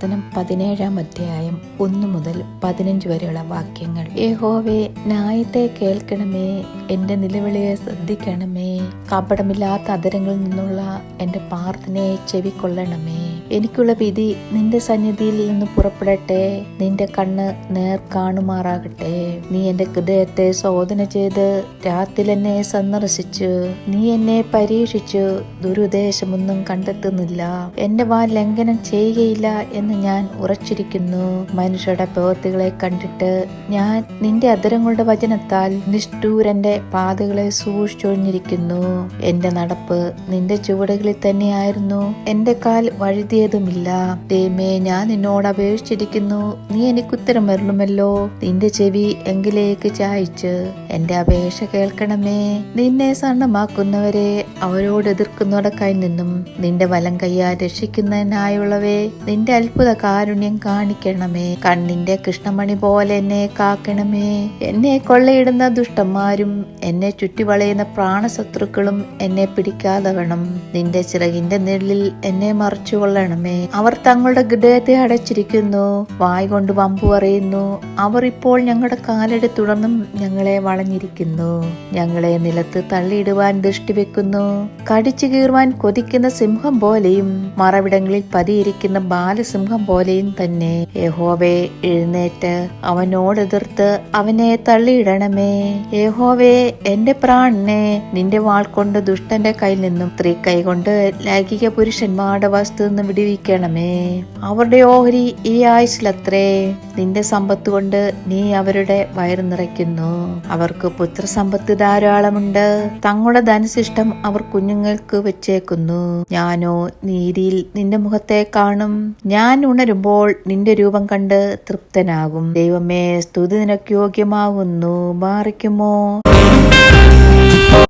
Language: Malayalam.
സങ്കീർത്തനം പതിനേഴാം അധ്യായം ഒന്നു മുതൽ പതിനഞ്ച് വരെയുള്ള വാക്യങ്ങൾ. യഹോവേ ന്യായത്തെ കേൾക്കണമേ എന്റെ നിലവിളിയെ ശ്രദ്ധിക്കണമേ കപടമില്ലാത്ത അതിരങ്ങളിൽ നിന്നുള്ള എന്റെ പ്രാർത്ഥനയെ ചെവിക്കൊള്ളണമേ. എനിക്കുള്ള വിധി നിന്റെ സന്നിധിയിൽ നിന്ന് പുറപ്പെടട്ടെ. നിന്റെ കണ്ണ് നേർ കാണുമാറാകട്ടെ. നീ എന്റെ ഹൃദയത്തെ ശോധന ചെയ്ത് രാത്രി എന്നെ സന്ദർശിച്ചു. നീ എന്നെ പരീക്ഷിച്ചു. ദുരുദ്ദേശമൊന്നും കണ്ടെത്തുന്നില്ല. എന്റെ വാ ലംഘനം ചെയ്യുകയില്ല എന്ന് ഞാൻ ഉറച്ചിരിക്കുന്നു. മനുഷ്യരുടെ പ്രവൃത്തികളെ കണ്ടിട്ട് ഞാൻ നിന്റെ അധരങ്ങളുടെ വചനത്താൽ നിഷ്ഠൂരന്റെ പാതകളെ സൂക്ഷിച്ചൊഴിഞ്ഞിരിക്കുന്നു. എന്റെ നടപ്പ് നിന്റെ ചുവടുകളിൽ തന്നെയായിരുന്നു. എന്റെ കാൽ വഴുതിയതുമില്ല ദൈവമേ ഞാൻ നിന്നോട് അപേക്ഷിച്ചിരിക്കുന്നു. നീ എനിക്ക് ഉത്തരം വരണമല്ലോ നിന്റെ ചെവി എങ്കിലേക്ക് ചായച്ച്. എന്റെ അപേക്ഷ കേൾക്കണമേ. നിന്നെ സണ്ണമാക്കുന്നവരെ അവരോട് എതിർക്കുന്നവരുടെ കയ്യിൽ നിന്നും നിന്റെ വലം കയ്യാൽ രക്ഷിക്കുന്നതിനായുള്ളവേ നിന്റെ അത്ഭുത കാരുണ്യം കാണിക്കണമേ. കണ്ണിന്റെ കൃഷ്ണമണി പോലെ എന്നെ കാക്കണമേ. എന്നെ കൊള്ളയിടുന്ന ദുഷ്ടന്മാരും എന്നെ ചുറ്റിവളയുന്ന പ്രാണശത്രുക്കളും എന്നെ പിടിക്കാതെ വേണം. നിന്റെ ചിറകിന്റെ നിഴലിൽ എന്നെ മറച്ചു കൊള്ളണമേ അവർ തങ്ങളുടെ ഹൃദയത്തെ അടച്ചിരിക്കുന്നു. വായ് കൊണ്ട് വമ്പു പറയുന്നു. അവർ ഇപ്പോൾ ഞങ്ങളുടെ കാലടി തുടർന്നും ഞങ്ങളെ വളഞ്ഞിരിക്കുന്നു. ഞങ്ങളെ നിലത്ത് തള്ളിയിടുവാൻ ദൃഷ്ടി വെക്കുന്നു. കടിച്ചു കീറുവാൻ കൊതിക്കുന്ന സിംഹം പോലെയും മറവിടങ്ങളിൽ പതിയിരിക്കുന്ന ബാലസിംഹം പോലെയും തന്നെ. യഹോവേ എഴുന്നേറ്റ്. അവനോട് എതിർത്ത് അവനെ തള്ളിയിടണമേ. യഹോവേ എന്റെ പ്രാണനെ നിന്റെ വാൾ കൊണ്ട് ദുഷ്ടന്റെ കയ്യിൽ നിന്നും സ്ത്രീ കൈകൊണ്ട് ലൈംഗിക പുരുഷന്മാരുടെ വസ്തു നിന്ന് വിടുവിക്കണമേ അവരുടെ ഓഹരി ഈ ആയുസിലത്രേ നിന്റെ സമ്പത്ത് കൊണ്ട് നീ അവരുടെ വയറ് നിറയ്ക്കുന്നു. അവർക്ക് പുത്രസമ്പത്ത് ധാരാളമുണ്ട്. തങ്ങളുടെ ധനശിഷ്ടം അവർ കുഞ്ഞുങ്ങൾക്ക് വെച്ചേക്കുന്നു. ഞാനോ നീതിയിൽ നിന്റെ മുഖത്തെ കാണും. ഞാൻ ഉണരുമ്പോൾ നിന്റെ രൂപം കണ്ട് തൃപ്തനാകും. ദൈവമേ സ്തുതി നിനക്ക് യോഗ്യമാകുന്നു. മാറിക്കുമോ